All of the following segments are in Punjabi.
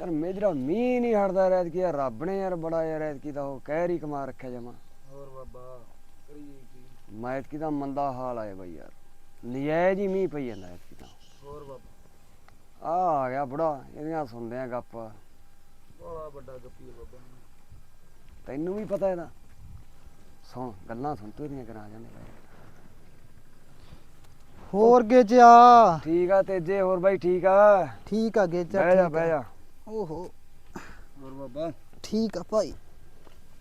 ਯਾਰ ਮੇਜਰਾ ਮੀਂਹ ਨਹੀਂ ਹਟਦਾ ਰਹਿਤ ਕੀ ਯਾਰ ਰੱਬ ਨੇ ਯਾਰ ਬੜਾ ਯਾਰ ਐਤਕੀ ਦਾ ਉਹ ਕਹਿਰ ਹੀ ਕਮਾ ਰੱਖਿਆ ਜਮਾ। ਹੋਰ ਬਾਬਾ ਕਰੀਏ ਕੀ? ਮੈਂ ਐਤਕੀ ਦਾ ਮੰਦਾ ਹਾਲ ਆਇਆ ਬਈ ਯਾਰ। ਨਜਾਇਜ਼ ਹੀ ਮੀਂਹ ਪਈ ਜਾਂਦਾ ਐਤਕੀ ਤਾਂ। ਹੋਰ ਬਾਬਾ? ਆ ਆ ਗਿਆ ਬੁੜਾ ਇਹਦੀਆਂ ਸੁਣਦੇ ਆ ਗੱਪ। ਬੜਾ ਵੱਡਾ ਗੱਪੀ ਹੈ ਬਾਬਾ। ਤੈਨੂੰ ਵੀ ਪਤਾ ਇਹਦਾ। ਸੁਣ ਗੱਲਾਂ ਸੁਣ ਤੂੰ ਇਹਦੀਆਂ ਕਰਾ ਜਾਂਦੇ ਬਈ। ਹੋਰ ਗੇਜਿਆ? ਠੀਕ ਆ ਤੇਜੇ ਹੋਰ ਬਾਈ ਠੀਕ ਆ? ਠੀਕ ਆ ਗੇਜਾ ਬਹਿ ਜਾ। ਬਹਿ ਜਾ। ਓਹੋ। ਹੋਰ ਬਾਬਾ? ਠੀਕ ਆ ਭਾਈ।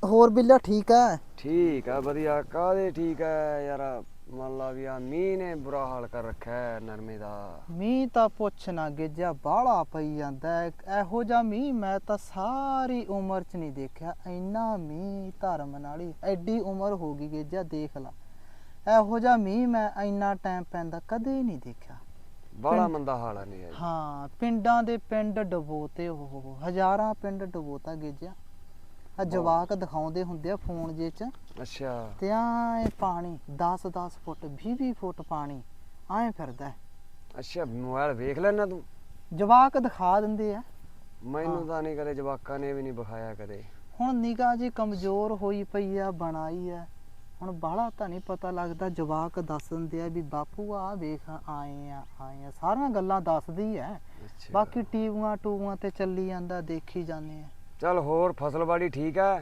ਹੋਰ ਬਿੱਲਾ ਠੀਕ ਆ? ਠੀਕ ਆ ਵਧੀਆ। ਕਾਹਦੇ ਠੀਕ ਆ? ਯਾਰ ਮੰਨ ਲਾ ਵੀ ਆ ਮੀਂਹ ਨੇ ਬੁਰਾ ਹਾਲ ਕਰ ਰੱਖਿਆ ਹੈ ਨਰਮੇ ਦਾ। ਮੀਂਹ ਤਾਂ ਪੁੱਛ ਨਾ ਗੇਜਾ ਬਾਹਲਾ ਪਈ ਜਾਂਦਾ ਹੈ। ਇਹੋ ਜਿਹਾ ਮੀਂਹ ਮੈਂ ਤਾਂ ਸਾਰੀ ਉਮਰ 'ਚ ਨਹੀਂ ਦੇਖਿਆ। ਇੰਨਾ ਮੀਂਹ ਧਰਮ ਨਾਲ ਐਡੀ ਉਮਰ ਹੋ ਗਈ ਗੇਜਾ ਦੇਖ ਲਾ। ਇਹੋ ਜਿਹਾ ਮੀਂਹ ਮੈਂ ਇੰਨਾ ਟਾਈਮ ਪੈਂਦਾ ਕਦੇ ਨਹੀਂ ਦੇਖਿਆ। ਪਿੰਡ- ਮੰਦਾ ਹਾਲ ਆ ਨਹੀਂ ਹਾਂ ਪਿੰਡਾਂ ਦੇ ਪਿੰਡ ਡਬੋਤੇ ਉਹ ਹਜ਼ਾਰਾਂ ਪਿੰਡ ਡਬੋਤਾ ਗੇਜਾ ਆ ਜਵਾਕ ਦਿਖਾਉਂਦੇ ਹੁੰਦੇ ਆ ਫੋਨ ਜੇ 'ਚ। ਅੱਛਾ। ਤੇ ਆਏ ਪਾਣੀ 10 10 ਫੁੱਟ 20 20 ਫੁੱਟ ਪਾਣੀ ਆਏ ਫਿਰਦਾ। ਅੱਛਾ ਮੋਬਾਈਲ ਵੇਖ ਲੈਣਾ ਤੂੰ? ਜਵਾਕ ਦਿਖਾ ਦਿੰਦੇ ਆ। ਮੈਨੂੰ। ਤਾਂ ਨਹੀਂ ਕਦੇ ਜਵਾਕਾਂ ਨੇ ਵੀ ਨਹੀਂ ਵਿਖਾਇਆ ਕਦੇ। ਹੁਣ ਨਿਗਾਹ ਜੀ ਕਮਜ਼ੋਰ ਹੋਈ ਪਈ ਆ ਬਣਾਈ ਆ। ਹੁਣ ਬਾਹਲਾ ਤਾਂ ਨਹੀਂ ਪਤਾ ਲੱਗਦਾ ਜਵਾਕ ਦੱਸ ਦਿੰਦੇ ਆ ਵੀ ਬਾਪੂ ਆ ਵੇਖ ਆਏ ਆ ਆਏ ਆ। ਸਾਰੀਆਂ ਗੱਲਾਂ ਦੱਸਦੀ ਐ। ਬਾਕੀ ਟੀਵੀਆਂ ਟੂਆਂ ਤੇ ਚੱਲੀ ਜਾਂਦਾ ਦੇਖੀ ਜਾਂਦੇ ਆ। ਚੱਲ ਹੋਰ ਫਸਲਬਾੜੀ ਠੀਕ ਆ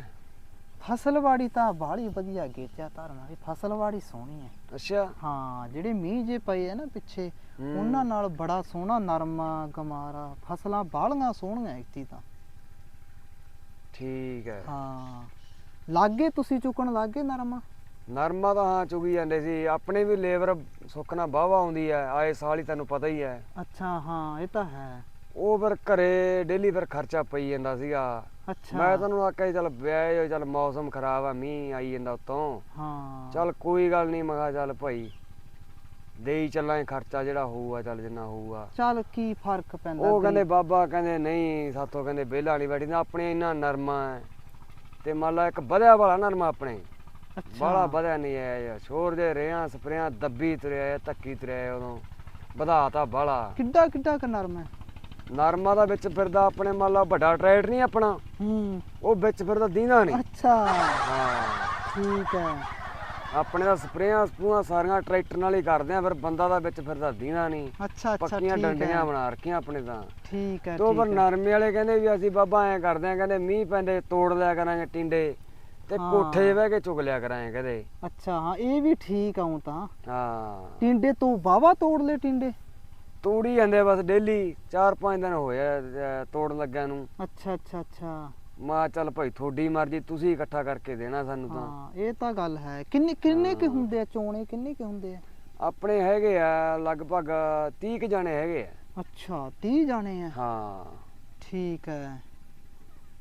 ਫਸਲਵਾੜੀ ਤਾਂ ਬਾਹਲੀ ਵਧੀਆ ਗੇਚਾ ਧਰਨ ਵਾਲੀ ਫਸਲਵਾੜੀ ਸੋਹਣੀ ਐ। ਅੱਛਾ। ਹਾਂ ਜਿਹੜੇ ਮੀਂਹ ਜੇ ਪਏ ਆ ਨਾ ਪਿੱਛੇ। ਉਹਨਾਂ ਨਾਲ ਬੜਾ ਸੋਹਣਾ ਨਰਮਾ ਗਮਾਰਾ ਫਸਲਾਂ ਬਾਹਲੀਆਂ ਸੋਹਣੀਆਂ ਇੱਥੇ ਤਾਂ ਠੀਕ ਹੈ ਹਾਂ। ਲਾਗੇ ਤੁਸੀਂ ਚੁੱਕਣ ਲੱਗੇ ਨਰਮਾ? ਨਰਮਾ ਤਾਂ ਹਾਂ ਚੁਗੀ ਜਾਂਦੇ ਸੀ ਆਪਣੇ ਵੀ ਲੇਬਰ ਸੁੱਕਣਾ ਵਾਹਵਾ ਆਉਂਦੀ ਹੈ ਆਏ ਸਾਲ ਹੀ ਤੈਨੂੰ ਪਤਾ ਹੀ ਹੈ। ਅੱਛਾ ਹਾਂ ਇਹ ਤਾਂ ਹੈ। ਉਹ ਫਿਰ ਘਰੇ ਡੇਲੀ ਫਿਰ ਖਰਚਾ ਪਈ ਜਾਂਦਾ ਸੀਗਾ। ਅੱਛਾ। ਮੈਂ ਤੈਨੂੰ ਆਖਿਆ ਸੀ ਚੱਲ ਵਿਆਹ ਚੱਲ ਮੌਸਮ ਖਰਾਬ ਆ ਮੀਂਹ ਆਈ ਜਾਂਦਾ ਉਤੋਂ। ਹਾਂ। ਚੱਲ ਕੋਈ ਗੱਲ ਨਹੀਂ ਮੈਂ ਕਿਹਾ ਚੱਲ ਭਾਈ ਦੇਈ ਚੱਲਾਂਗੇ ਖਰਚਾ ਜਿਹੜਾ ਹੋਊਗਾ ਚੱਲ ਜਿੰਨਾ ਹੋਊਗਾ। ਚੱਲ ਕੀ ਫ਼ਰਕ ਪੈਂਦਾ ਉਹ ਕਹਿੰਦੇ ਬਾਬਾ ਕਹਿੰਦੇ ਨਹੀਂ ਸਾਥੋਂ ਕਹਿੰਦੇ ਵਿਹਲਾ ਨਹੀਂ ਬੈਠੀ ਆਪਣੇ ਇੰਨਾ ਨਰਮਾ ਹੈ। ਤੇ ਮੰਨ ਲਾ ਇੱਕ ਵਧਿਆ ਵਾਲਾ ਨਰਮਾ ਆਪਣੇ। ਬਾਲਾ ਵਧਿਆ ਨਹੀਂ ਆਇਆ ਯਾਰ ਛੋੜ ਦੇ ਰਿਆਂ ਸਪਰੇਆਂ ਦੱਬੀ ਤੁਰਿਆ ਧੱਕੀ ਤੁਰਿਆ ਆ ਉਦੋਂ। ਵਧਾਤਾ ਬਾਲਾ ਕਿੱਡਾ ਕਿੱਡਾ ਕ ਨਰਮਾ ਹੈ? ਨਰਮਾ ਦਾ ਵਿੱਚ ਫਿਰਦਾ ਆਪਣੇ ਮੰਨ ਲਾ ਵੱਡਾ ਟਰੈਕਟਰ ਨਹੀਂ ਆਪਣਾ ਹੂੰ। ਉਹ ਵਿੱਚ ਫਿਰਦਾ ਦੀਂਦਾ ਨਹੀਂ। ਅੱਛਾ। ਹਾਂ। ਠੀਕ ਹੈ। ਆਪਣੇ ਦਾ ਸਪਰੇਆਂ ਸਪੂਆਂ ਸਾਰੀਆਂ ਟਰੈਕਟਰ ਨਾਲ ਹੀ ਕਰਦੇ ਆ ਫਿਰ ਬੰਦਾ ਦਾ ਵਿੱਚ ਫਿਰਦਾ ਦੀਂਦਾ ਨਹੀਂ। ਅੱਛਾ ਅੱਛਾ ਪੱਕੀਆਂ ਠੀਕ ਡੰਡੀਆਂ ਹੈ ਬਣਾ ਰੱਖੀਆਂ ਆਪਣੇ ਤਾਂ। ਠੀਕ ਹੈ ਤੋਂ ਪਰ ਠੀਕ ਹੈ। ਨਰਮੇ ਵਾਲੇ ਕਹਿੰਦੇ ਵੀ ਅਸੀਂ ਬਾਬਾ ਐ ਕਰਦੇ ਆ ਕਹਿੰਦੇ ਮੀਂਹ ਪੈਂਦੇ ਤੋੜ ਲਿਆ ਕਰਾਂਗੇ ਟਿੰਡੇ। ਤੇ ਹਾਂ। ਕੋਠੇ 'ਤੇ ਬਹਿ ਕੇ ਚੁਗ ਲਿਆ ਕਰਾਂਗੇ ਕਹਿੰਦੇ ਅੱਛਾ ਹਾਂ ਇਹ ਵੀ ਠੀਕ ਆਉਂ ਤਾਂ। ਹਾਂ। ਟਿੰਡੇ ਤੋਂ ਵਾਵਾ ਤੋੜ ਲੈ ਟਿੰਡੇ? ਤੋੜੀ ਜਾਂਦੇ ਬਸ ਡੇਲੀ 4-5 ਦਿਨ ਹੋਏ ਆ, ਅਹ, ਤੋੜਨ ਲੱਗਿਆ ਨੂੰ। ਅੱਛਾ ਅੱਛਾ ਅੱਛਾ। ਮਾ ਚੱਲ ਭਾਈ ਤੁਹਾਡੀ ਮਰਜ਼ੀ ਤੁਸੀਂ ਇਕੱਠਾ ਕਰਕੇ ਦੇਣਾ ਸਾਨੂੰ ਤਾਂ। ਹਾਂ ਇਹ ਤਾਂ ਗੱਲ ਹੈ। ਕਿੰਨੇ ਕਿੰਨੇ ਕਿ ਹੁੰਦੇ ਆ ਚੋਣੇ? ਕਿੰਨੇ ਕਿ ਹੁੰਦੇ ਆ? ਆਪਣੇ ਹੈਗੇ ਆ ਲਗਭਗ 30 ਕੁ ਜਾਣੇ ਹੈਗੇ ਆ। ਅੱਛਾ 30 ਜਾਣੇ ਆ? ਹਾਂ। ਠੀਕ ਹੈ।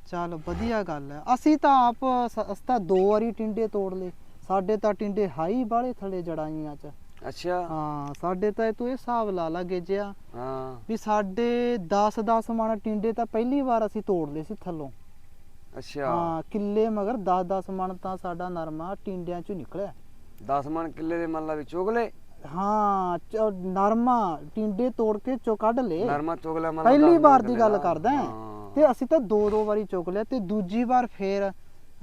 ਚੱਲ ਵਧੀਆ ਗੱਲ ਹੈ। ਅਸੀਂ ਤਾਂ ਆਪ ਸ- ਅਸੀਂ ਤਾਂ ਦੋ ਵਾਰੀ ਟਿੰਡੇ ਤੋੜ ਲਏ। ਸਾਡੇ ਤਾਂ ਟਿੰਡੇ ਹਾਈ ਬਾਲੇ ਥਲੇ ਜੜਾਈਆਂ ਚ। ਅੱਛਾ। ਹਾਂ ਸਾਡੇ ਤਾਂ ਤੂੰ ਇਹ ਹਿਸਾਬ ਲਾ ਲਾ ਗੇਜਿਆ। ਹਾਂ। ਵੀ ਸਾਡੇ 10 10 ਮਣ ਟਿੰਡੇ ਤਾਂ ਪਹਿਲੀ ਵਾਰ ਅਸੀਂ ਤੋੜ ਲਏ ਸੀ ਥੱਲੋਂ। ਅੱਛਾ। ਹਾਂ ਕਿੱਲੇ ਮਗਰ 10 10 ਮਣ ਤਾਂ ਸਾਡਾ ਨਰਮਾ ਟਿੰਡਿਆਂ ਚੋਂ ਨਿਕਲਿਆ। 10 ਮਣ ਕਿੱਲੇ ਦੇ ਮੰਨ ਲਾ ਵੀ ਚੁਗਲੇ ਹਾਂ ਨਰਮਾ ਟਿੰਡੇ ਤੋੜ ਕੇ ਚੋ ਕੱਢ ਲਏ। ਨਰਮਾ ਚੁਗਲਾ ਮੰਨ ਲਾ ਪਹਿਲੀ 10 ਮਣ ਵਾਰ ਦੀ ਗੱਲ। ਕਰਦਾ। ਹੈ। ਤੇ ਅਸੀਂ ਤਾਂ ਦੋ ਦੋ ਵਾਰੀ ਚੁੱਕ ਲਿਆ ਤੇ ਦੂਜੀ ਵਾਰ ਫੇਰ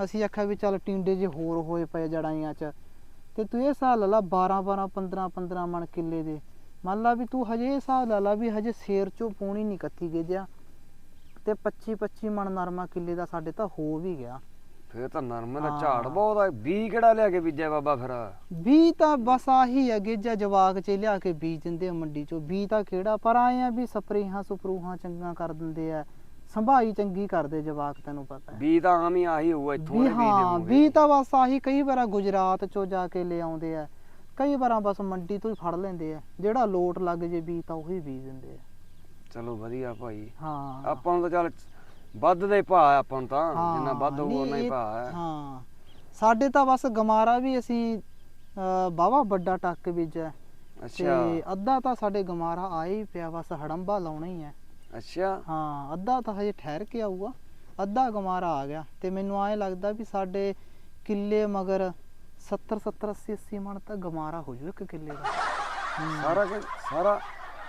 ਅਸੀਂ ਆਖਿਆ ਵੀ ਚੱਲ ਟਿੰਡੇ ਜੇ ਹੋਰ ਹੋਏ ਪਏ ਜੜਾਈਆਂ ਚ। ਤੇ ਤੂੰ ਇਹ ਹਿਸਾਬ ਲਾ ਲਾ 12 12 15 15 ਮਣ ਕਿੱਲੇ ਦੇ। ਮੰਨ ਲਾ ਵੀ ਤੂੰ ਹਜੇ ਇਹ ਹਿਸਾਬ ਲਾ ਲਾ ਵੀ ਹਜੇ ਸੇਰ ਚੋਂ ਪੂਣੀ ਨਹੀਂ ਕੱਤੀ ਗੇਜਿਆ ਤੇ 25 25 ਮਣ ਨਰਮਾ ਕਿੱਲੇ ਦਾ ਸਾਡੇ ਤਾਂ ਹੋ ਵੀ ਗਿਆ। ਫਿਰ ਤਾਂ ਨਰਮੇ ਦਾ। ਝਾੜ ਬਹੁਤ ਆ। ਬੀ ਕਿਹੜਾ ਲਿਆ ਕੇ ਬੀਜਿਆ ਬਾਬਾ ਫਿਰ? ਬੀ ਤਾਂ ਬਸ ਆਹੀ ਹੈ ਗੇਜਾ ਜਵਾਕ ਚ ਲਿਆ ਕੇ ਬੀਜ ਦਿੰਦੇ ਆ ਮੰਡੀ ਚੋਂ। ਬੀ ਤਾਂ ਕਿਹੜਾ? ਪਰ ਆਏ ਆ ਵੀ ਸਪਰੇਹਾਂ ਸੁਪਰੂਹਾਂ ਚੰਗਾ ਕਰ ਦਿੰਦੇ ਆ। ਸੰਭਾਈ ਚੰਗੀ ਕਰਦੇ ਜਵਾਕ ਤੈਨੂੰ ਪਤਾ ਹੈ। ਬੀ ਤਾਂ ਆਮ ਹੀ ਆਹੀ ਹੋਊ ਇੱਥੋਂ ਵੀ ਦੇ ਹਾਂ। ਵੀ ਤਾਂ ਬਸ ਆਹੀ ਕਈ ਵਾਰ ਗੁਜਰਾਤ ਚੋਂ ਜਾ ਕੇ ਲੈ ਆਉਂਦੇ ਆ। ਕਈ ਵਾਰਾਂ ਬਸ ਮੰਡੀ ਤੋਂ ਹੀ ਫੜ ਲੈਂਦੇ ਆ। ਜਿਹੜਾ ਲੋਟ ਲੱਗ ਜੇ ਬੀ ਤਾਂ ਉਹੀ ਬੀਜ ਦਿੰਦੇ ਆ। ਚਲੋ ਵਧੀਆ ਭਾਈ। ਹਾਂ। ਆਪਾਂ ਨੂੰ ਤਾਂ ਚੱਲ ਵੱਧ ਦਾ ਭਾਅ ਆ ਆਪਾਂ ਨੂੰ ਤਾਂ ਹਾਂ, ਜਿੰਨਾ ਵੱਧ ਹੋਊ ਨਹੀਂ, ਉਹਨਾਂ ਹੀ ਭਾਅ ਹੈ ਹਾਂ। ਸਾਡੇ ਤਾਂ ਬਸ ਗਮਾਰਾ ਵੀ ਅਸੀਂ ਬਾਵਾ ਵੱਡਾ ਟੱਕ ਬੀਜਿਆ। ਅੱਛਾ। ਤੇ ਅੱਧਾ ਤਾਂ ਸਾਡੇ ਗਮਾਰਾ ਹੀ ਪਿਆ ਬਸ ਹੜੰਬਾ ਲਾਉਣਾ ਹੀ ਹੈ। ਅੱਛਾ। ਹਾਂ ਅੱਧਾ ਤਾਂ ਹਜੇ ਠਹਿਰ ਕੇ ਆਊਗਾ। ਅੱਧਾ ਗਮਾਰਾ ਆ ਗਿਆ ਤੇ ਮੈਨੂੰ ਐਂ ਲੱਗਦਾ ਵੀ ਸਾਡੇ ਕਿੱਲੇ ਮਗਰ 70 70 80 80 ਮਣ ਤਾਂ ਗਮਾਰਾ ਹੋ ਜੂ ਇੱਕ ਕਿੱਲੇ ਦਾ। ਸਾਰਾ ਕੁਝ ਸਾਰਾ?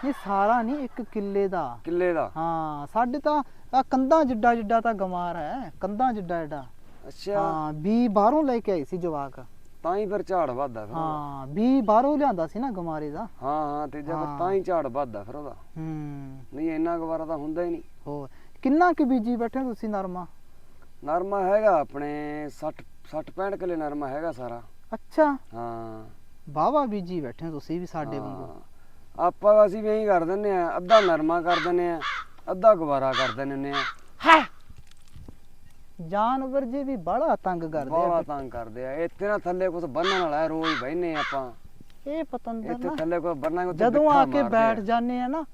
ਨਹੀਂ ਸਾਰਾ ਨਹੀਂ ਇੱਕ ਕਿੱਲੇ ਦਾ। ਕਿੱਲੇ ਦਾ? ਹਾਂ ਸਾਡੇ ਤਾਂ ਆ ਕੰਧਾਂ ਜਿੱਡਾ ਜਿੱਡਾ ਤਾਂ ਗਮਾਰ ਹੈ ਕੰਧਾਂ ਜਿੱਡਾ ਜਿੱਡਾ ਅੱਛਾ। ਹਾਂ ਵੀ ਬਾਹਰੋਂ ਲੈ ਕੇ ਆਈ ਸੀ ਜਵਾਕ। ਤਾਂ ਹੀ ਫਿਰ ਝਾੜ ਵੱਧਦਾ ਫਿਰ ਉਹਦਾ। ਹਾਂ ਵੀ ਬਾਹਰੋਂ ਲਿਆਂਦਾ ਸੀ ਨਾ ਗਮਾਰੇ ਦਾ। ਹਾਂ ਹਾਂ ਤੇ ਜਦ ਹਾਂ। ਤਾਂ ਹੀ ਝਾੜ ਵੱਧਦਾ ਫਿਰ ਉਹਦਾ। ਹੂੰ। ਨਹੀਂ ਇੰਨਾ ਗਵਾਰਾ ਤਾਂ ਹੁੰਦਾ ਹੀ ਨਹੀਂ। ਹੋਰ ਕਿੰਨਾ ਕੁ ਬੀਜੀ ਬੈਠੇ ਹੋ ਤੁਸੀਂ ਨਰਮਾ? ਨਰਮਾ ਹੈਗਾ ਆਪਣੇ 60 60 65 ਕਿੱਲੇ ਨਰਮਾ ਹੈਗਾ ਸਾਰਾ। ਅੱਛਾ। ਹਾਂ। ਵਾਹਵਾ ਬੀਜੀ ਬੈਠੇ ਹੋ ਤੁਸੀਂ ਵੀ ਸਾਡੇ ਹਾਂ। ਵਾਂਗੂ। ਆਪਾਂ ਅਸੀਂ ਵੀ ਇਹੀ ਕਰ ਦਿੰਨੇ ਆ ਅੱਧਾ ਨਰਮਾ ਕਰ ਦਿੰਨੇ ਆ ਅੱਧਾ ਗਵਾਰਾ ਕਰ ਦਿੰਨੇ ਆ ਜਾਨਵਰ ਜੇ ਵੀ ਬੜਾ ਤੰਗ ਕਰਦੇ ਆ ਤੰਗ ਕਰਦੇ ਆ। ਇੱਥੇ ਨਾ ਥੱਲੇ ਕੁਝ ਬੰਨਣ ਵਾਲਾ ਹੈ, ਰੋਜ਼ ਬਹਿਨੇ ਆਪਾਂ। ਇਹ ਪਤੰਦਰ ਇੱਥੇ ਨਾ ਥੱਲੇ ਕੋਈ ਬੰਨਾ ਜਦੋਂ ਆ ਕੇ ਬੈਠ ਜਾਂਦੇ ਆ ਨਾ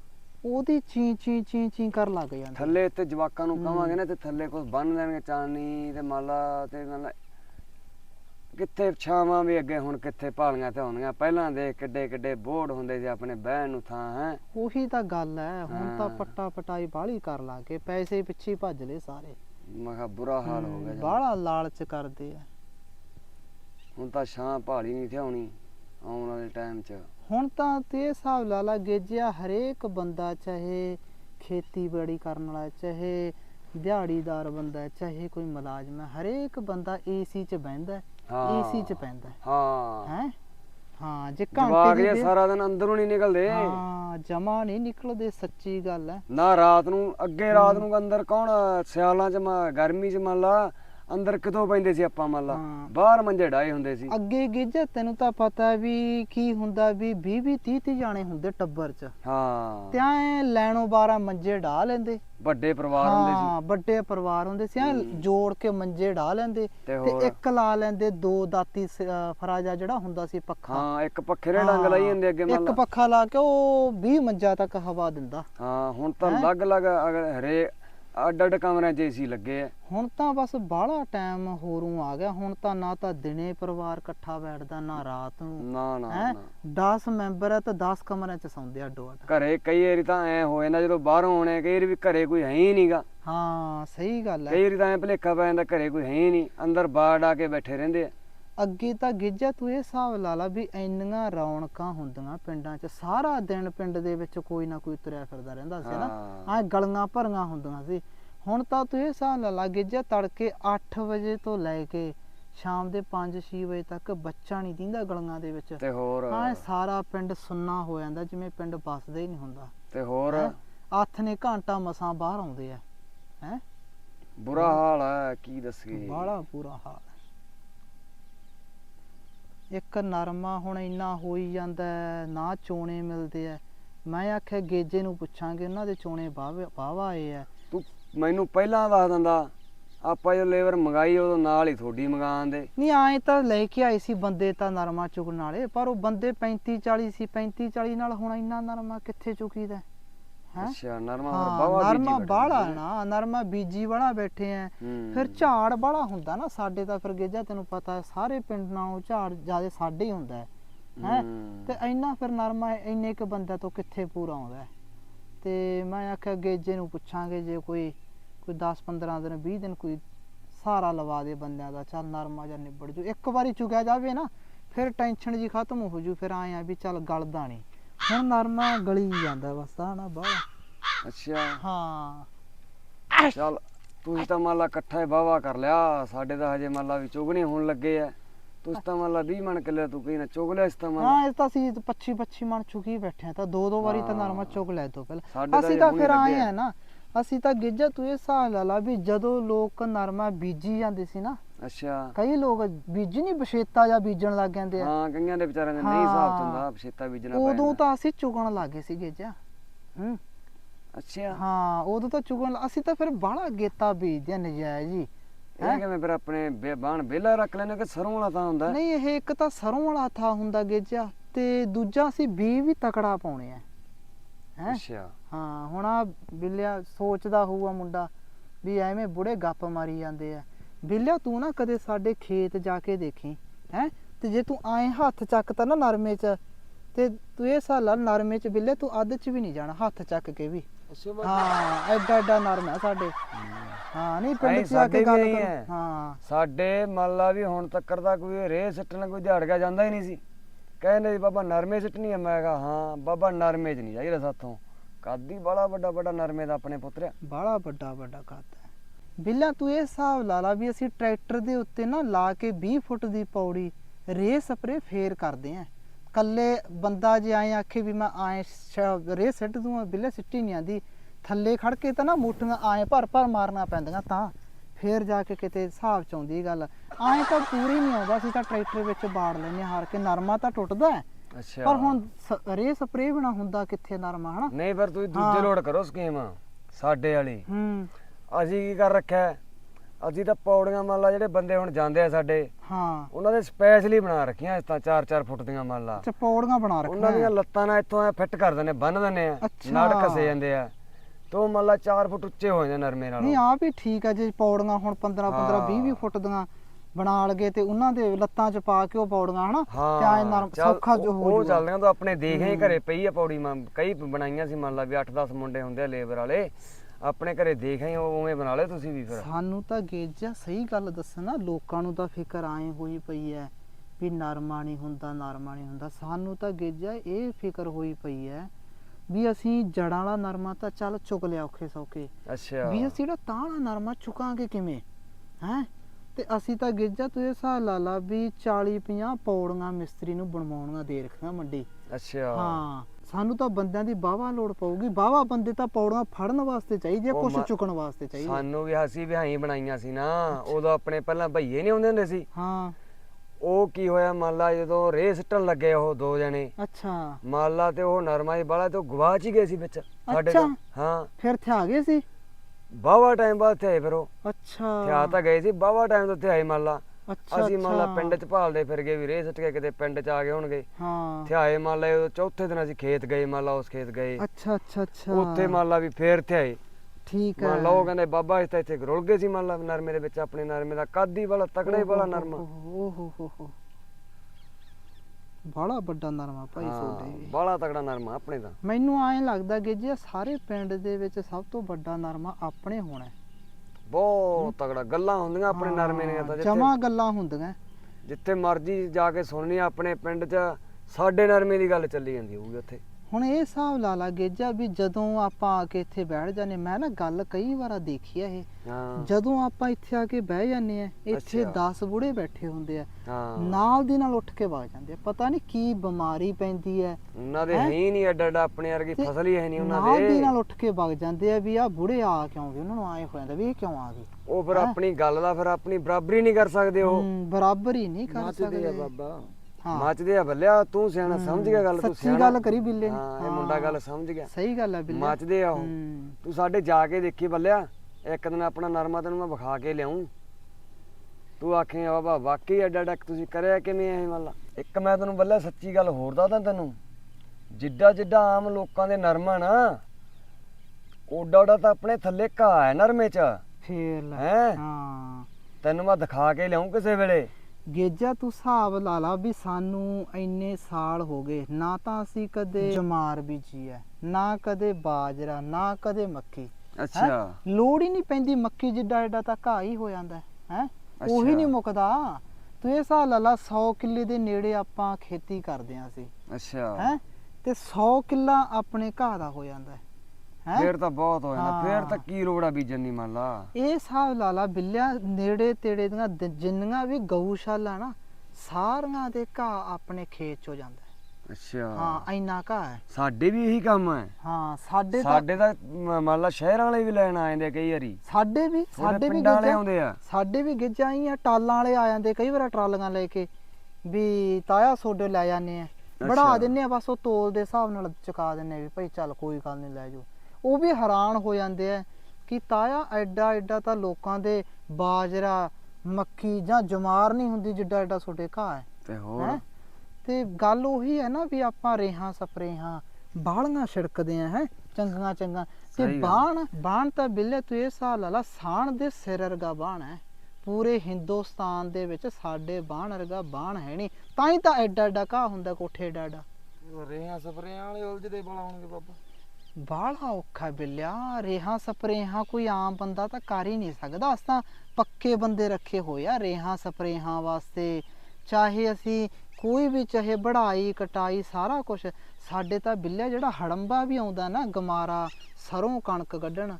ਉਹਦੀ ਚੀ ਚੀ ਚੀ ਚੀ ਕਰ ਲੱਗ ਜਾਂਦੇ। ਥੱਲੇ ਇੱਥੇ ਜਵਾਕਾਂ ਨੂੰ। ਕਵਾਂਗੇ ਨਾ ਤੇ ਥੱਲੇ ਕੁਝ ਬੰਨ ਦੇਣਗੇ ਚਾਨੀ ਤੇ ਮਾਲਾ ਤੇ ਨਾਲ ਕਿੱਥੇ ਛਾਵਾਂ ਵੀ ਅੱਗੇ ਹੁਣ ਕਿੱਥੇ ਭਾਲੀਆਂ ਤੇ ਹੁੰਦੀਆਂ ਪਹਿਲਾਂ ਦੇ ਕਿੱਡੇ ਕਿੱਡੇ ਬੋਰਡ ਹੁੰਦੇ ਸੀ ਆਪਣੇ ਬਹਿਣ ਨੂੰ ਥਾਂ ਹੈ। ਉਹੀ ਤਾਂ ਗੱਲ ਹੈ ਹੁਣ ਤਾਂ ਹਾਂ। ਪੱਟਾ ਪਟਾਈ ਬਾਹਲੀ ਕਰ ਲਾ ਕੇ ਪੈਸੇ ਪਿੱਛੇ ਹੀ ਭੱਜ ਲਏ ਸਾਰੇ। ਮੈਂ ਕਿਹਾ ਬੁਰਾ ਹਾਲ ਹੋ ਗਿਆ ਜੀ। ਬਾਹਲਾ ਲਾਲਚ ਕਰਦੇ ਆ। ਹੁਣ ਤਾਂ ਛਾਂ ਭਾਲੀ ਨਹੀਂ ਥਿਆਉਣੀ ਆਉਣ ਵਾਲੇ ਟਾਈਮ 'ਚ। ਹੁਣ ਤਾਂ ਤੇ ਹਿਸਾਬ ਲਾ ਲਾ ਗੇਜਿਆ ਹਰੇਕ ਬੰਦਾ ਚਾਹੇ ਖੇਤੀਬਾੜੀ ਕਰਨ ਵਾਲਾ ਚਾਹੇ ਦਿਹਾੜੀਦਾਰ ਬੰਦਾ ਹੈ, ਚਾਹੇ ਕੋਈ ਮੁਲਾਜ਼ਮ ਹੈ ਹਰੇਕ ਬੰਦਾ ਏਸੀ 'ਚ ਬਹਿੰਦਾ ਹਾਂ। ਏਸੀ 'ਚ ਪੈਂਦਾ। ਹੈ ਹਾਂ। ਹੈਂ? ਹਾਂ ਜੇ ਜਵਾਕ ਘੰਟੇ ਜੇ ਦੀ ਸਾਰਾ ਦਿਨ ਅੰਦਰੋਂ ਨਹੀਂ ਨਿਕਲਦੇ। ਹਾਂ ਜਮਾ ਨਹੀਂ ਨਿਕਲਦੇ ਸੱਚੀ ਗੱਲ ਹੈ। ਨਾ ਰਾਤ ਨੂੰ ਅੱਗੇ ਰਾਤ ਨੂੰ ਅੰਦਰ ਕੌਣ ਸਿਆਲਾਂ 'ਚ ਮ- ਗਰਮੀ 'ਚ ਮੰਨ ਲਾ ਅੰਦਰ ਕਿਦੋਂ ਪੈਂਦੇ ਸੀ ਆਪਾਂ ਮੰਨ ਲਾ? ਹਾਂ। ਬਾਹਰ ਮੰਜੇ ਡਾਏ ਹੁੰਦੇ ਸੀ। ਅੱਗੇ ਗਿੱਜਾ ਤੈਨੂੰ ਤਾਂ ਪਤਾ ਵੀ ਕੀ ਹੁੰਦਾ ਵੀ 20 20 30 30 ਜਾਣੇ ਹੁੰਦੇ ਟੱਬਰ 'ਚ। ਹਾਂ। ਤੇ ਐ ਲੈਣੋ 12 ਮੰਜੇ ਢਾ ਲੈਂਦੇ। ਵੱਡੇ ਪਰਿਵਾਰ ਹੁੰਦੇ ਸੀ। ਹਾਂ ਵੱਡੇ ਪਰਿਵਾਰ ਹੁੰਦੇ ਸੀ। ਐਂ ਹੂੰ। ਜੋੜ ਕੇ ਮੰਜੇ ਢਾ ਲੈਂਦੇ। ਤੇ ਤੇ ਹੋਰ? ਇੱਕ ਲਾ ਲੈਂਦੇ ਦੋ ਦਾਤੀ ਸ- ਅਹ ਫਰਾਜਾ ਜਿਹੜਾ ਹੁੰਦਾ ਸੀ ਪੱਖਾ। ਹਾਂ ਇੱਕ ਪੱਖੇ ਦੇ ਡੰਗ ਲਾਈ ਹੁੰਦੇ ਅੱਗੇ ਮੰਨ ਇੱਕ ਲਾ। ਪੱਖਾ ਲਾ ਕੇ ਉਹ 20 ਮੰਜਾ ਤੱਕ ਹਵਾ ਦਿੰਦਾ। ਹਾਂ ਹੁਣ ਤਾਂ ਹੈਂ? ਅਲੱਗ-ਅਲੱਗ ਅਗਰ ਹਰੇ ਅੱਡ ਅੱਡ ਕਮਰਿਆਂ 'ਚ ਏਸੀ ਲੱਗੇ ਆ। ਹੁਣ ਤਾਂ ਬਸ ਬਾਹਲਾ ਟਾਈਮ ਹੋਰੂ ਆ ਗਿਆ। ਹੁਣ ਤਾਂ ਨਾ ਤਾਂ ਦਿਨੇ ਪਰਿਵਾਰ ਇਕੱਠਾ ਬੈਠਦਾ ਨਾ ਰਾਤ ਨੂੰ। ਨਾ ਨਾ ਹੈ? ਨਾ। 10 ਮੈਂਬਰ ਹੈ ਤਾਂ 10 ਕਮਰਿਆਂ 'ਚ ਸੌਂਦੇ ਅੱਡੋ ਅੱਡ ਘਰੇ ਕਈ ਵਾਰੀ ਤਾਂ ਐ ਹੋ ਜਾਂਦਾ ਜਦੋਂ ਬਾਹਰੋਂ ਆਉਣੇ ਕਈ ਵਾਰੀ ਵੀ ਘਰੇ ਕੋਈ ਹੈ ਹੀ ਨਹੀਂਗਾ। ਹਾਂ ਸਹੀ ਗੱਲ ਹੈ ਕਈ ਵਾਰੀ ਤਾਂ ਐ ਭਲੇਖਾ ਪੈ ਜਾਂਦਾ ਘਰੇ ਕੋਈ ਹੈ ਹੀ ਨਹੀਂ। ਅੰਦਰ ਬਾੜ ਆ ਕੇ ਬੈਠੇ ਰਹਿੰਦੇ ਆ। ਅੱਗੇ ਤਾਂ ਗਿੱਜਾ ਤੂੰ ਇਹ ਹਿਸਾਬ ਲਾ ਲਾ ਵੀ ਇੰਨੀਆਂ ਰੌਣਕਾਂ ਹੁੰਦੀਆਂ ਪਿੰਡਾਂ 'ਚ ਸਾਰਾ ਦਿਨ ਪਿੰਡ ਦੇ ਵਿੱਚ ਕੋਈ ਨਾ ਕੋਈ ਤੁਰਿਆ ਫਿਰਦਾ ਰਹਿੰਦਾ ਸੀ ਨਾ। ਹਾਂ। ਆ ਗਲੀਆਂ ਭਰੀਆਂ ਹੁੰਦੀਆਂ ਸੀ। ਹੁਣ ਤਾਂ ਤੂੰ ਇਹ ਹਿਸਾਬ ਲਾ ਲਾ ਗਿੱਜਾ ਤੜਕੇ 8 ਵਜੇ ਤੋਂ ਲੈ ਕੇ ਸ਼ਾਮ ਦੇ 5-6 ਵਜੇ ਤੱਕ ਬੱਚਾ ਨਹੀਂ ਦਿੰਦਾ ਗਲੀਆਂ ਦੇ ਵਿੱਚ। ਤੇ ਹੋਰ? ਹਾਂ ਇਹ ਸਾਰਾ ਪਿੰਡ ਸੁੰਨਾ ਹੋ ਜਾਂਦਾ ਜਿਵੇਂ ਪਿੰਡ ਵੱਸਦਾ ਹੀ ਨਹੀਂ ਹੁੰਦਾ। ਤੇ ਹੋਰ? ਹੈਂ? ਨੇ ਘੰਟਾ ਮਸਾਂ ਬਾਹਰ ਆਉਂਦੇ ਆ। ਹੈ? ਬੁਰਾ ਹਾਲ ਹੈ ਕੀ ਦੱਸੀਏ। ਬਾਹਲਾ ਬੁਰਾ ਹਾਲ ਇੱਕ ਨਰਮਾ ਹੁਣ ਇੰਨਾ ਹੋਈ ਜਾਂਦਾ ਨਾ ਚੋਣੇ ਮਿਲਦੇ ਆ ਮੈਂ ਆਖਿਆ ਗੇਜੇ ਨੂੰ ਪੁੱਛਾਂਗੇ ਉਹਨਾਂ ਦੇ ਚੋਣੇ ਵਾਹਵਾ ਆਏ ਆ ਤੂੰ ਮੈਨੂੰ ਪਹਿਲਾਂ ਦੱਸ ਦਿੰਦਾ ਆਪਾਂ ਜੋ ਲੇਬਰ ਮੰਗਾਈ ਉਦੋਂ ਨਾਲ ਹੀ ਤੁਹਾਡੀ ਮੰਗਾਉਂਦੇ ਨਹੀਂ ਆਏ ਤਾਂ ਲੈ ਕੇ ਆਏ ਸੀ ਬੰਦੇ ਤਾਂ ਨਰਮਾ ਚੁਗਣ ਵਾਲੇ ਪਰ ਉਹ ਬੰਦੇ 35 40 ਸੀ 35 40 ਨਾਲ ਹੁਣ ਇੰਨਾ ਨਰਮਾ ਕਿੱਥੇ ਚੁਕੀਦਾ ਹੈ? ਅੱਛਾ ਨਰਮਾ ਨਰਮਾ ਬਾਹਲਾ ਨਾ ਨਰਮਾ ਬੀਜੀ ਵਾਲਾ ਬੈਠੇ ਆ ਫਿਰ ਝਾੜ ਬੜਾ ਹੁੰਦਾ ਨਾ ਸਾਡੇ ਤਾਂ ਫਿਰ ਗੇਜਾ ਤੈਨੂੰ ਪਤਾ ਹੈ, ਸਾਰੇ ਪਿੰਡ ਨਾਲੋਂ ਝਾੜ ਜ਼ਿਆਦਾ ਸਾਡੇ ਹੀ ਹੁੰਦਾ ਹੈ? ਹੈਂ? ਤੇ ਇੰਨਾ ਫਿਰ ਨਰਮਾ ਇੰਨੇ ਕ ਬੰਦਾ ਤੋਂ ਕਿੱਥੇ ਪੂਰਾ ਆਉਂਦਾ ਹੈ? ਤੇ ਮੈਂ ਆਖਿਆ ਗੇਜੇ ਨੂੰ ਪੁੱਛਾਂਗੇ ਜੇ ਕੋਈ ਕੋਈ 10 15 ਦਿਨ 20 ਦਿਨ ਕੋਈ ਸਹਾਰਾ ਲਵਾ ਦੇ ਬੰਦਿਆਂ ਦਾ ਚੱਲ ਨਰਮਾ ਜਾਂ ਨਿਬੜ ਜੂ। ਇੱਕ ਵਾਰੀ ਚੁਗਿਆ ਜਾਵੇ ਨਾ ਫਿਰ ਟੈਨਸ਼ਨ ਜੀ ਖਤਮ ਹੋ ਜੂ ਫਿਰ ਆਏ ਆ ਵੀ ਚੱਲ ਗਲਦਾ ਨਹੀਂ ਹੁਣ ਨਰਮਾ ਗਲੀ ਜਾਂਦਾ ਬਸ ਆ ਨਾ ਬਾਹਲਾ। ਅੱਛਾ। ਹਾਂ। ਚੱਲ ਤੁਸੀਂ ਤਾਂ ਮੰਨ ਲਾ ਇਕੱਠਾ ਹੀ ਵਾਵਾ ਕਰ ਲਿਆ ਸਾਡੇ ਤਾਂ ਹਜੇ ਮੰਨ ਲਾ ਵੀ ਚੁਗਣੇ ਹੋਣ ਲੱਗੇ ਆ। ਤੁਸੀਂ ਤਾਂ ਮੰਨ ਲਾ 20 ਮਣ ਕਿੱਲੇ ਤੂੰ ਕਹੀ ਨਾ ਚੁਗ ਲਿਆ ਇਸ ਤਾਂ ਮੰਨ ਲਾ। ਹਾਂ ਇਹ ਤਾਂ ਅਸੀਂ 25 25 ਮਣ ਚੁਕੀ ਬੈਠੇ ਆ ਤਾਂ ਦੋ ਦੋ ਵਾਰੀ ਤਾਂ ਨਰਮਾ। ਚੁਗ ਲੈ ਤੋਂ ਪਹਿਲਾਂ। ਤਾਂ ਅਸੀਂ ਇਹ ਤਾਂ ਹੁਣੇ ਫਿਰ ਆਏ ਆ ਨਾ ਅਸੀਂ ਤਾਂ ਗਿੱਜਾ ਤੂੰ ਇਹ ਹਿਸਾਬ ਲਾ ਲਾ ਵੀ ਜਦੋਂ ਲੋਕ ਨਰਮਾ ਬੀਜੀ ਜਾਂਦੇ ਸੀ ਨਾ ਅੱਛਾ। ਕਈ ਲੋਕ ਬੀਜ ਨਹੀਂ ਬਛੇਤਾ ਜਾਂ ਬੀਜਣ ਲੱਗ ਜਾਂਦੇ ਆ। ਹਾਂ ਕਈਆਂ ਦੇ ਵਿਚਾਰਿਆਂ ਦੇ ਨਹੀਂ ਹਿਸਾਬ। ਹੁੰਦਾ ਪਛੇਤਾ ਬੀਜਣਾ ਪੈ ਉਦੋਂ। ਤਾਂ ਅਸੀਂ ਚੁਗਣ ਲੱਗੇ ਸੀ ਗਿੱਜਾ ਹੂੰ ਅੱਛਾ। ਹਾਂ ਉਦੋਂ ਤਾਂ ਚੁਗਣ ਅਸੀਂ ਤਾਂ ਫਿਰ ਬਾਹਲਾ ਗੇਤਾ ਬੀਜਦੇ ਆ ਨਜਾਇਜ਼ ਹੈਂ? ਇਹ ਕਿਵੇਂ ਫਿਰ ਆਪਣੇ ਬਾਣ ਬੇਲਾ ਰੱਖ ਲੈਣੇ ਕਿ ਸਰੋਂ ਵਾਲਾ ਤਾਂ ਹੁੰਦਾ? ਨਹੀਂ ਇਹ ਇੱਕ ਤਾਂ ਸਰੋਂ ਵਾਲਾ ਥਾ ਹੁੰਦਾ ਗਿੱਜਾ ਤੇ ਦੂਜਾ ਅਸੀਂ ਬੀ ਵੀ ਤਕੜਾ ਪਾਉਣੇ ਆ। ਹੈ? ਅੱਛਾ। ਹਾਂ ਹੁਣ ਆ ਬਿੱਲਿਆ ਸੋਚਦਾ ਹੋਊਗਾ ਮੁੰਡਾ ਵੀ ਐਵੇਂ ਬੁੜੇ ਗੱਪ ਮਾਰੀ ਜਾਂਦੇ ਆ। ਬਿੱਲਿਆ ਤੂੰ ਨਾ ਕਦੇ ਸਾਡੇ ਖੇਤ ਜਾ ਕੇ ਦੇਖੀ ਹੈ? ਤੇ ਜੇ ਤੂੰ ਆਏ ਹੱਥ ਚੱਕਤਾ ਨਾ ਨਰਮੇ 'ਚ ਤੇ ਤੂੰ ਇਹ ਸਾਲਾ ਨਰਮੇ 'ਚ ਬਿੱਲੇ ਤੂੰ ਅੱਧ 'ਚ ਵੀ ਨਹੀਂ ਜਾਣਾ ਹੱਥ ਚੱਕ ਕੇ ਵੀ। ਹਾਂ ਐਡਾ ਐਡਾ ਨਰਮ ਹੈ ਸਾਡੇ। ਹਾਂ ਨਹੀਂ ਪਿੰਡ 'ਚ ਜਾ ਕੇ ਗੱਲ ਕਰ। ਹੈ। ਹਾਂ। ਸਾਡੇ ਮੰਨ ਲਾ ਵੀ ਹੁਣ ਤੱਕ ਦਾ ਕੋਈ ਰੇਹ ਸੱਟਣ ਕੋਈ ਝਾੜ ਗਿਆ ਜਾਂਦਾ ਹੀ ਨਹੀਂ ਸੀ। ਕਹਿੰਦੇ ਬਾਬਾ ਨਰਮੇ ਸਿੱਟਣੀ ਆ ਮੈਂ ਕਿਹਾ ਹਾਂ ਬਾਬਾ ਨਰਮੇ 'ਚ ਨਹੀਂ ਚਾਹੀਦਾ ਸਾਥੋਂ। ਕਾਦੀ ਬੜਾ ਵੱਡਾ ਵੱਡਾ ਨਰਮੇ ਦਾ ਆਪਣੇ ਪੁੱਤਰਿਆ ਬਾਹਲਾ ਵੱਡਾ ਵੱਡਾ ਕੱਦ। ਹੈ ਬਿੱਲਾ ਤੂੰ ਇਹ ਹਿਸਾਬ ਲਾ ਲਾ ਵੀ ਅਸੀਂ ਟਰੈਕਟਰ ਦੇ ਉੱਤੇ ਨਾ ਲਾ ਕੇ 20 ਫੁੱਟ ਦੀ ਪੌੜੀ ਰੇ ਸਪਰੇ ਫੇਰ ਕਰਦੇ ਆਂ। ਕੱਲੇ ਬੰਦਾ ਜੇ ਆਏ ਆਖੇ ਵੀ ਮੈਂ ਆਏ ਰੇ ਸਿੱਟ ਦੂੰ ਬਿੱਲੇ ਸਿੱਟੀ ਨਹੀਂ ਆਂਦੀ। ਥੱਲੇ ਖੜ ਕੇ ਤਾਂ ਨਾ ਮੁੱਠੀਆਂ ਆਏ ਭਰ ਭਰ ਮਾਰਨਾ ਪੈਂਦੀਆਂ ਤਾਂ। ਫੇਰ ਜਾ ਕੇ ਕਿਤੇ ਹਿਸਾਬ ਚ ਆਉਂਦੀ ਗੱਲ। ਆਏ ਤਾਂ ਪੂਰੀ ਨਹੀਂ ਆਉਂਦਾ ਅਸੀਂ ਤਾਂ ਟਰੈਕਟਰ ਵਿੱਚ ਬਾੜ ਲੈਨੇ ਹਾਰ ਕੇ ਨਰਮਾ ਤਾਂ ਟੁੱਟਦਾ ਹੈ। ਅੱਛਾ। ਪਰ ਹੁਣ ਸ- ਰੇ ਸਪਰੇ ਬਿਨਾ ਹੁੰਦਾ ਕਿੱਥੇ ਨਰਮਾ ਹਨਾ? ਨਹੀਂ ਪਰ ਤੁਸੀਂ। ਦੂਜੇ ਲੋਡ ਕਰੋ ਸਕੀਮ। ਸਾਡੇ ਵਾਲੀ। ਹੂੰ। ਅਸੀਂ ਕੀ ਕਰ ਰੱਖਿਆ ਹੈ? ਅਸੀਂ ਤਾਂ ਪੌੜੀਆਂ ਮੰਨ ਲਾ ਜਿਹੜੇ ਬੰਦੇ ਹੁਣ ਜਾਂਦੇ ਆ ਸਾਡੇ ਹਾਂ। ਉਹਨਾਂ ਦੇ ਸਪੈਸ਼ਲੀ ਬਣਾ ਰੱਖੀਆਂ ਇਸ ਤਾਂ 4-4 ਫੁੱਟ ਦੀਆਂ ਮੰਨ ਲਾ ਤੇ ਪੌੜੀਆਂ ਬਣਾ ਉਹਨਾਂ ਰੱਖੀਆਂ ਦੀਆਂ ਲੱਤਾਂ ਨਾਲ ਇੱਥੋਂ ਐ ਫਿੱਟ ਕਰ ਦਿੰਦੇ ਬੰਨ ਦਿੰਦੇ ਆ ਅੱਛਾ। ਨਾੜ ਕਸੇ ਜਾਂਦੇ ਆ। ਤੋਂ ਮੰਨ ਲਾ 4 ਫੁੱਟ ਉੱਚੇ ਹੋ ਜਾਂਦੇ ਨਰਮੇ ਨਹੀਂ ਨਾਲ ਆ ਵੀ ਠੀਕ ਆ ਜੇ ਪੌੜੀਆਂ ਹੁਣ 15 15 20 20 ਫੁੱਟ ਦੀਆਂ ਬਣਾ ਲਗੇ ਤੇ ਉਹਨਾਂ ਦੇ ਲੱਤਾਂ 'ਚ ਪਾ ਕੇ ਉਹ ਪੌੜੀਆਂ ਹਨਾ? ਤੇ ਐ ਨਰਮ ਚੱਲ, ਸੌਖਾ ਜੋ ਉਹ- ਹੋ ਉਹ। ਚੱਲਦੀਆਂ ਤਾਂ ਆਪਣੇ ਦੇਖੇ ਹੀ ਘਰੇ ਪਈ ਆ ਪੌੜੀ ਮੈਂ ਕਈ ਬਣਾਈਆਂ ਸੀ ਮੰਨ ਲਾ ਵੀ 8-10 ਮੁੰਡੇ ਹੁੰਦੇ ਆ ਲੇਬਰ ਵਾਲੇ। ਆਪਣੇ ਘਰੇ ਦੇਖੇ ਉਹ ਉਵੇਂ ਬਣਾ ਲਏ ਤੁਸੀਂ ਵੀ ਫਿਰ। ਸਾਨੂੰ ਤਾਂ ਗੇਜਾ ਸਹੀ ਗੱਲ ਦੱਸਣਾ ਲੋਕਾਂ ਨੂੰ ਤਾਂ ਫਿਕਰ ਆਏ ਹੋਈ ਪਈ ਐ ਵੀ ਨਰਮਾ ਨਹੀਂ ਹੁੰਦਾ ਨਰਮਾ ਨਹੀਂ ਹੁੰਦਾ। ਸਾਨੂੰ ਤਾਂ ਗੇਜਾ ਇਹ ਫਿਕਰ ਹੋਈ ਪਈ ਐ ਵੀ ਅਸੀਂ ਜੜਾਂ ਵਾਲਾ ਨਰਮਾ ਤਾਂ ਚੱਲ ਚੁੱਕ ਲਿਆ ਔਖੇ ਸੌਖੇ। ਅੱਛਾ। ਵੀ ਅਸੀਂ ਜਿਹੜਾ ਤਾਂ ਵਾਲਾ ਨਰਮਾ ਚੁਕਾਂਗੇ ਕਿਵੇਂ ਹੈ? ਤੇ ਅਸੀਂ ਤਾਂ ਗੇਜਾ ਤੂੰ ਇਹ ਹਿਸਾਬ ਲਾ ਲਾ ਵੀ 40 50 ਪੌੜੀਆਂ ਮਿਸਤਰੀ ਨੂੰ ਬਣਵਾਉਣੀਆਂ ਦੇ ਰੱਖੀਆਂ ਮੰਡੀ। ਅੱਛਾ। ਹਾਂ ਸਾਨੂੰ ਤਾਂ ਬੰਦਿਆਂ ਦੀ ਬਾਵਾ ਲੋੜ ਪਊਗੀ। ਬਾਵਾ ਬੰਦੇ ਤਾਂ ਪੌੜੀਆਂ ਫੜਨ ਵਾਸਤੇ ਚਾਹੀਦੇ ਉਹ ਕੁਛ ਮਾ- ਚੁੱਕਣ ਵਾਸਤੇ ਚਾਹੀਦੇ ਸਾਨੂੰ ਵੀ ਹਸੀ ਵਿਹਾਈ ਬਣਾਈਆਂ ਸੀ ਨਾ ਉਦੋਂ ਆਪਣੇ ਪਹਿਲਾਂ ਭਈਏ ਨਹੀਂ ਹੁੰਦੇ ਹੁੰਦੇ ਸੀ। ਹਾਂ। ਉਹ ਕੀ ਹੋਇਆ ਮੰਨ ਲਾ ਜਦੋਂ ਰੇਹ ਸਿੱਟਣ ਲੱਗੇ ਉਹ ਦੋ ਜਣੇ। ਅੱਛਾ। ਮੰਨ ਲਾ ਤੇ ਉਹ ਨਰਮਾ ਹੀ ਬਾਲਾ ਤੇ ਉਹ ਗਵਾਚ ਹੀ ਗਏ ਸੀ ਵਿੱਚ ਸਾਡੇ ਤੋਂ। ਅੱਛਾ। ਹਾਂ। ਫਿਰ ਇੱਥੇ ਆ ਗਏ ਸੀ? ਬਾਵਾ ਟਾਈਮ ਬਾਅਦ ਤੇ ਆਏ ਫਿਰ ਉਹ। ਅੱਛਾ। ਤੇ ਆ ਤਾਂ ਗਏ ਸੀ ਬਾਵਾ ਟਾਈਮ ਤੋਂ ਤੇ ਆਏ ਮੰਨ ਲਾ। ਅੱਛਾ ਅਸੀਂ ਮੰਨ ਲਾ। ਪਿੰਡ ਚ ਭਾਲਦੇ ਫਿਰ ਗਏ ਵੀ ਰੇਹ ਸਿੱਟ ਕੇ ਕਿਤੇ ਪਿੰਡ ਚ ਆ ਗਏ ਹੋਣਗੇ। ਹਾਂ। ਤੇ ਆਏ ਮੰਨ ਲਾ ਚੌਥੇ ਦਿਨ ਅਸੀਂ ਖੇਤ ਗਏ ਮੰਨ ਲਾ ਉਸ ਖੇਤ ਗਏ। ਅੱਛਾ ਅੱਛਾ ਅੱਛਾ। ਉੱਥੇ ਮੰਨ ਲਾ ਵੀ ਫੇਰ ਤੇ ਆਏ। ਠੀਕ ਹੈ ਮੰਨ ਲਾ ਉਹ ਕਹਿੰਦੇ ਬਾਬਾ ਇਸ ਤਾਂ ਇੱਥੇ ਰੁਲ ਗਏ ਸੀ ਮੰਨ ਲਾ ਨਰਮੇ ਦੇ ਵਿੱਚ ਆਪਣੇ ਨਰਮੇ ਦਾ ਕਾਦੀ ਵਾਲਾ ਤਕੜੇ ਵਾਲਾ ਨਰਮਾ। ਓਹ ਹੋ ਹੋ ਬੜਾ ਵੱਡਾ ਨਰਮਾ ਭਾਈ ਸੋਡੇ ਵੀ। ਬਾਲਾ ਤਕੜਾ ਨਰਮਾ ਆਪਣੇ ਦਾ। ਮੈਨੂੰ ਐਂ ਲੱਗਦਾ ਕਿ ਜੇ ਸਾਰੇ ਪਿੰਡ ਦੇ ਵਿੱਚ ਸਭ ਤੋਂ ਵੱਡਾ ਨਰਮਾ ਆਪਣੇ ਹੋਣਾ। ਬਹੁਤ ਤਕੜਾ ਗੱਲਾਂ ਹੁੰਦੀਆਂ ਆਪਣੇ ਨਰਮੇ ਦੀਆਂ ਤਾਂ ਜਿੱਥੇ ਜਮਾ ਗੱਲਾਂ ਹੁੰਦੀਆਂ। ਜਿੱਥੇ ਮਰਜ਼ੀ ਜਾ ਕੇ ਸੁਣਨੀ ਆਪਣੇ ਪਿੰਡ 'ਚ ਸਾਡੇ ਨਰਮੇ ਦੀ ਗੱਲ ਚੱਲੀ ਜਾਂਦੀ ਹੋਊਗੀ ਉੱਥੇ। ਹੁਣ ਇਹ ਹਿਸਾਬ ਲਾ ਲਾ ਗੇਜਾ ਵੀ ਜਦੋਂ ਆਪਾਂ ਆ ਕੇ ਇੱਥੇ ਬੈਠ ਜਾਂਦੇ ਮੈਂ ਨਾ ਗੱਲ ਕਈ ਵਾਰਾ ਦੇਖੀ ਆ ਇਹ। ਹਾਂ। ਜਦੋਂ ਆਪਾਂ ਇੱਥੇ ਆ ਕੇ ਬਹਿ ਜਾਂਦੇ ਆ ਇੱਥੇ ਅੱਛਾ। 10 ਬੁੜੇ ਬੈਠੇ ਹੁੰਦੇ ਆ। ਹਾਂ। ਨਾਲ ਦੀ ਨਾਲ ਉੱਠ ਕੇ ਵਗ ਜਾਂਦੇ ਆ। ਪਤਾ ਨਹੀਂ ਕੀ ਬਿਮਾਰੀ ਪੈਂਦੀ ਹੈ। ਉਹਨਾਂ ਦੇ ਹੈਂ? ਹੈ ਹੀ ਨਹੀਂ ਐਡਾ ਐਡਾ ਆਪਣੇ ਵਰਗੀ ਤੇ ਫਸਲ ਹੀ ਹੈ ਨਹੀਂ ਉਹਨਾਂ ਨਾਲ ਦੀ ਦੇ। ਨਾਲ ਉੱਠ ਕੇ ਵਗ ਜਾਂਦੇ ਆ ਵੀ ਆ ਬੁੜੇ ਆ ਕਿਉਂ ਗਏ? ਉਹਨਾਂ ਨੂੰ ਆਏ ਹੋ ਜਾਂਦਾ ਵੀ ਇਹ ਕਿਉਂ ਆ ਗਏ? ਉਹ ਫਿਰ ਹੈਂ? ਆਪਣੀ ਗੱਲ ਦਾ ਫਿਰ ਆਪਣੀ ਬਰਾਬਰੀ ਨਹੀਂ ਕਰ ਸਕਦੇ ਉਹ। ਹਮ, ਬਰਾਬਰ ਹੀ ਨਹੀਂ ਕਰ ਸਕਦੇ ਆ ਬਾਬਾ। ਮੱਚਦੇ ਆ ਬੱਲਿਆ ਤੂੰ ਸਿਆਣਾ ਸਮਝ ਗਿਆ ਗੱਲ ਤੂੰ ਸੱਚੀ ਸਿਆਣਾ। ਗੱਲ ਕਰੀ ਬਿੱਲੇ ਨੇ। ਹਾਂ ਇਹ ਮੁੰਡਾ ਗੱਲ ਸਮਝ ਗਿਆ। ਸਹੀ ਗੱਲ ਹੈ ਬਿੱਲੇ। ਮੱਚਦੇ ਆ ਉਹ। ਹਮ, ਤੂੰ ਸਾਡੇ ਜਾ ਕੇ ਦੇਖੀ ਬੱਲਿਆ ਇੱਕ ਦਿਨ ਆਪਣਾ ਨਰਮਾ ਤੈਨੂੰ ਮੈਂ ਵਿਖਾ ਕੇ ਲਿਆਉਂ ਤੂੰ ਆਖੇ ਬਾਬਾ ਵਾਕਈ ਐਡਾ ਐਡਾ ਤੁਸੀਂ ਕਰਿਆ ਕਿਵੇਂ ਇਹ ਮੱਲਾ ਇੱਕ ਮੈਂ ਤੈਨੂੰ ਬੱਲਿਆ ਸੱਚੀ ਗੱਲ ਹੋਰ ਦੱਸਦਾ ਤੈਨੂੰ। ਜਿੱਡਾ ਜਿੱਡਾ ਆਮ ਲੋਕਾਂ ਦੇ ਨਰਮਾ ਨਾ ਓਡਾ ਓਡਾ ਤਾਂ ਆਪਣੇ ਥੱਲੇ ਘਾਹ ਹੈ ਨਰਮੇ 'ਚ। ਫੇਰ ਲੈ। ਹੈ? ਹਾਂ। ਤੈਨੂੰ ਮੈਂ ਦਿਖਾ ਕੇ ਲਿਆਉਂ ਕਿਸੇ ਵੇਲੇ। ਗੇਜਾ ਤੂੰ ਹਿਸਾਬ ਲਾ ਲਾ ਵੀ ਸਾਨੂੰ ਇੰਨੇ ਸਾਲ ਹੋ ਗਏ ਨਾ ਤਾਂ ਅਸੀਂ ਕਦੇ ਜਮਾਰ ਬੀਜੀ ਹੈ ਨਾ ਕਦੇ ਬਾਜਰਾ ਨਾ ਕਦੇ ਮੱਕੀ। ਅੱਛਾ। ਲੋੜ ਹੀ ਨਹੀਂ ਪੈਂਦੀ ਮੱਕੀ ਜਿੱਡਾ ਐਡਾ ਤਾਂ ਘਾਹ ਹੀ ਹੋ ਜਾਂਦਾ ਹੈ ਉਹੀ। ਨਹੀਂ ਮੁੱਕਦਾ। ਤੂੰ ਇਹ ਹਿਸਾਬ ਲਾ ਲਾ 100 ਕਿੱਲੇ ਦੇ ਨੇੜੇ ਆਪਾਂ ਖੇਤੀ ਕਰਦੇ ਆਂ ਅਸੀਂ। ਅੱਛਾ। ਹੈ? ਤੇ 100 ਕਿੱਲਾ ਆਪਣੇ ਘਾਹ ਦਾ ਹੋ ਜਾਂਦਾ ਹੈ। ਹੈਂ? ਫੇਰ ਤਾਂ ਬਹੁਤ ਹੋ ਜਾਂਦਾ ਫੇਰ ਤਾਂ। ਕੀ ਲੋੜ ਆ ਬੀਜਣ ਦੀ ਮੰਨ ਲਾ। ਇਹ ਹਿਸਾਬ ਲਾ ਲਾ ਬਿੱਲਿਆ ਨੇੜੇ ਤੇੜੇ ਦੀਆਂ ਦ- ਜਿੰਨੀਆਂ ਵੀ ਗਊਸ਼ਾਲਾ ਨਾ ਸਾਰੀਆਂ ਦੇ ਘਾਹ ਆਪਣੇ ਖੇਤ ਚੋਂ ਜਾਂਦਾ ਹੈ। ਅੱਛਾ। ਹਾਂ ਇੰਨਾ ਘਾਹ ਹੈ। ਸਾਡੇ ਵੀ ਇਹੀ ਕੰਮ ਹੈ। ਹਾਂ ਸਾਡੇ ਤਾਂ ਸਾਡੇ ਤਾਂ ਮ- ਮੰਨ ਲਾ ਸ਼ਹਿਰਾਂ ਵਾਲੇ ਵੀ ਲੈਣ ਆ ਜਾਂਦੇ ਆ ਕਈ ਵਾਰੀ। ਸਾਡੇ ਵੀ ਸਾਡੇ ਸਾਡੇ ਵੀ ਪਿੰਡਾਂ ਵਾਲੇ ਗਿੱਜਾ- ਆਉਂਦੇ ਆ। ਸਾਡੇ ਵੀ ਗਿੱਜਾਂ ਹੀ ਆ ਟਾਲਾਂ ਵਾਲੇ ਆ ਜਾਂਦੇ ਕਈ ਵਾਰ ਟਰਾਲੀਆਂ ਲੈ ਕੇ। ਵੀ ਤਾਇਆ ਸੋਡੇ ਲੈ ਜਾਂਦੇ ਆ। ਬੜਾ ਅੱਛਾ। ਦਿੰਨੇ ਆ ਬਸ ਉਹ ਤੋਲ ਦੇ ਹਿਸਾਬ ਨਾਲ ਚੁਕਾ ਦਿੰਨੇ ਆ ਵੀ ਭਾਈ ਚੱਲ ਕੋਈ ਗੱਲ ਨਹੀਂ ਲੈ ਜਾਓ। ਉਹ ਵੀ ਹੈਰਾਨ ਹੋ ਜਾਂਦੇ ਆ ਕਿ ਤਾਇਆ ਐਡਾ ਐਡਾ ਤਾਂ ਲੋਕਾਂ ਦੇ ਬਾਜਰਾ ਮੱਕੀ ਜਾਂ ਜਮਾਰ ਨਹੀਂ ਹੁੰਦੀ ਜਿੱਡਾ ਐਡਾ ਛੋਟੇ ਘਾਹ ਹੈ। ਤੇ ਹੋਰ? ਹੈਂ? ਤੇ ਗੱਲ ਉਹੀ ਹੈ ਨਾ ਵੀ ਆਪਾਂ ਰੇਹਾਂ ਸਪਰੇਹਾਂ ਬਾਹਲੀਆਂ ਛਿੜਕਦੇ ਆ ਹੈ? ਚੰਗੀਆਂ ਚੰਗਾ ਤੇ ਸਹੀ ਗੱਲ। ਬਾਣ ਬਾਣ ਤਾਂ ਬਿੱਲੇ ਤੂੰ ਇਹ ਹਿਸਾਬ ਲਾ ਲਾ ਸਾਣ ਦੇ ਸਿਰ ਵਰਗਾ ਬਾਣ ਹੈ। ਪੂਰੇ ਹਿੰਦੁਸਤਾਨ ਦੇ ਵਿੱਚ ਸਾਡੇ ਬਾਣ ਵਰਗਾ ਬਾਣ ਹੈ ਨਹੀਂ। ਤਾਂ ਹੀ ਤਾਂ ਐਡਾ ਐਡਾ ਘਾਹ ਹੁੰਦਾ ਕੋਠੇ ਐਡਾ ਐਡਾ ਰੇਹਾਂ ਸਪਰੇਆਂ ਵਾਲੇ ਉਲਝਦੇ ਬੜਾ ਹੋਣਗੇ ਬਾਬਾ। ਬਾਹਲਾ ਔਖਾ ਬਿੱਲਿਆ ਰੇਹਾਂ ਸਪਰੇਹਾਂ ਕੋਈ ਆਮ ਬੰਦਾ ਤਾਂ ਕਰ ਹੀ ਨਹੀਂ ਸਕਦਾ। ਅਸਾਂ ਪੱਕੇ ਬੰਦੇ ਰੱਖੇ ਹੋਏ ਆ ਰੇਹਾਂ ਸਪਰੇਹਾਂ ਵਾਸਤੇ। ਚਾਹੇ ਅਸੀਂ ਕੋਈ ਵੀ ਚਾਹੇ ਵਢਾਈ ਕਟਾਈ ਸਾਰਾ ਕੁਝ ਸਾਡੇ ਤਾਂ ਬਿੱਲਿਆ ਜਿਹੜਾ ਹੜੰਬਾ ਵੀ ਆਉਂਦਾ ਨਾ ਗਮਾਰਾ ਸਰੋਂ ਕਣਕ ਕੱਢਣ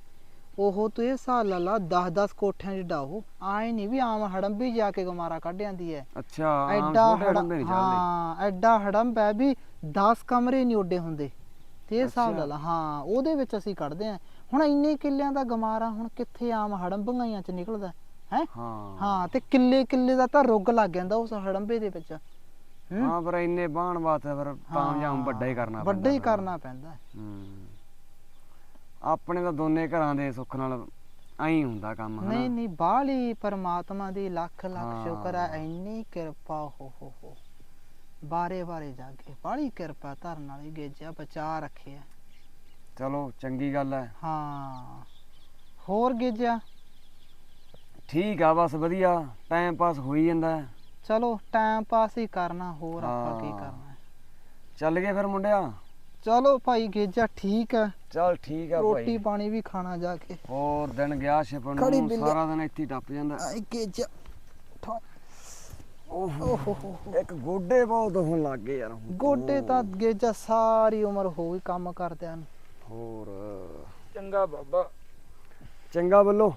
ਉਹ ਤੂੰ ਇਹ ਹਿਸਾਬ ਲਾ ਲਾ 10-10 ਕੋਠਿਆਂ 'ਚ ਡਾਓ ਆਏ ਨਹੀਂ ਵੀ ਆਮ ਹੜੰਬੀ ਜਾ ਕੇ ਗਮਾਰਾ ਕੱਢ ਜਾਂਦੀ ਹੈ। ਅੱਛਾ ਐਡਾ ਹੜੰਬੇ ਹਾਂ ਐਡਾ ਹੜੰਬ ਹੈ ਵੀ 10 ਕਮਰੇ ਨਹੀਂ ਉੱਡੇ ਹੁੰਦੇ। ਤੇ ਇਹ ਹਿਸਾਬ ਲਾ ਹਾਂ ਉਹਦੇ ਵਿੱਚ ਅਸੀਂ ਕੱਢਦੇ ਆ ਹੁਣ ਇੰਨੇ ਕਿੱਲਿਆਂ ਦਾ ਗਮਾਰਾ ਹੁਣ ਕਿੱਥੇ ਆਮ ਹੜੰਬੀਆਂ 'ਚ ਨਿਕਲਦਾ ਹੈ? ਹਾਂ? ਹਾਂ। ਤੇ ਕਿੱਲੇ ਕਿੱਲੇ ਦਾ ਤਾਂ ਰੁੱਗ ਲੱਗ ਜਾਂਦਾ ਉਸ ਹੜੰਬੇ ਦੇ ਵਿੱਚ। ਹੂੰ? ਪਰ ਇੰਨੇ ਬਾਣ ਵਾਸਤੇ ਫਿਰ ਤਾਂ ਜਾਂ ਵੱਡਾ ਹੀ ਕਰਨਾ ਵੱਡਾ ਹੀ ਪੈਂਦਾ। ਕਰਨਾ ਪੈਂਦਾ ਹੂੰ। ਆਪਣੇ ਤਾਂ ਦੋਨੇ ਘਰਾਂ ਦੇ ਸੁੱਖ ਨਾਲ ਐਂ ਹੁੰਦਾ ਕੰਮ ਹਨਾ? ਨਹੀਂ ਨਹੀਂ ਬਾਹਲੀ ਪਰਮਾਤਮਾ ਦੀ ਲੱਖ ਲੱਖ ਸ਼ੁਕਰ ਹਾਂ। ਇੰਨੀ ਕਿਰਪਾ ਹੋ ਹੋ ਹੋ। ਬਾਰੇ ਬਾਰੇ ਜਾਗੇ। ਬਾਹਲੀ ਕਿਰਪਾ ਧਰਨ ਵਾਲੀ ਗੇਜਿਆ ਬਚਾ ਰੱਖਿਆ। ਚਲੋ ਚੰਗੀ ਗੱਲ ਹੈ। ਹਾਂ। ਹੋਰ ਗੇਜਿਆ? ਠੀਕ ਆ ਬਸ ਵਧੀਆ। ਟਾਈਮ ਪਾਸ ਹੋਈ ਜਾਂਦਾ ਹੈ। ਚਲੋ ਟਾਈਮ ਪਾਸ ਹੀ ਕਰਨਾ ਹੋਰ ਆਪਾਂ ਕੀ ਹਾਂ। ਕਰਨਾ ਹੈ। ਚੱਲ ਗਏ ਫਿਰ ਮੁੰਡਿਆ? ਚਲੋ ਭਾਈ ਗੇਜਾ ਠੀਕ ਹੈ। ਚੱਲ ਠੀਕ ਆ ਰੋਟੀ ਭਾਈ ਪਾਣੀ ਵੀ ਖਾਣਾ ਜਾ ਕੇ। ਹੋਰ ਦਿਨ ਗਿਆ ਛਿਪਣ ਖੜੀ ਨੂੰ ਬਿੱਲੀ। ਸਾਰਾ ਦਿਨ ਇੱਥੇ ਹੀ ਟੱਪ ਜਾਂਦਾ। ਆਈ ਗੇਜਾ ਓਹੋ ਓਹੋ। ਇੱਕ ਗੋਡੇ ਬਹੁਤ ਹੋਣ ਲੱਗ ਗਏ ਯਾਰ ਹੁਣ। ਗੋਡੇ ਤਾਂ ਗੇਜਾ ਸਾਰੀ ਉਮਰ ਹੋ ਗਈ ਕੰਮ ਕਰਦਿਆਂ ਨੂੰ। ਹੋਰ। ਚੰਗਾ ਬਾਬਾ। ਚੰਗਾ ਬੱਲੋ।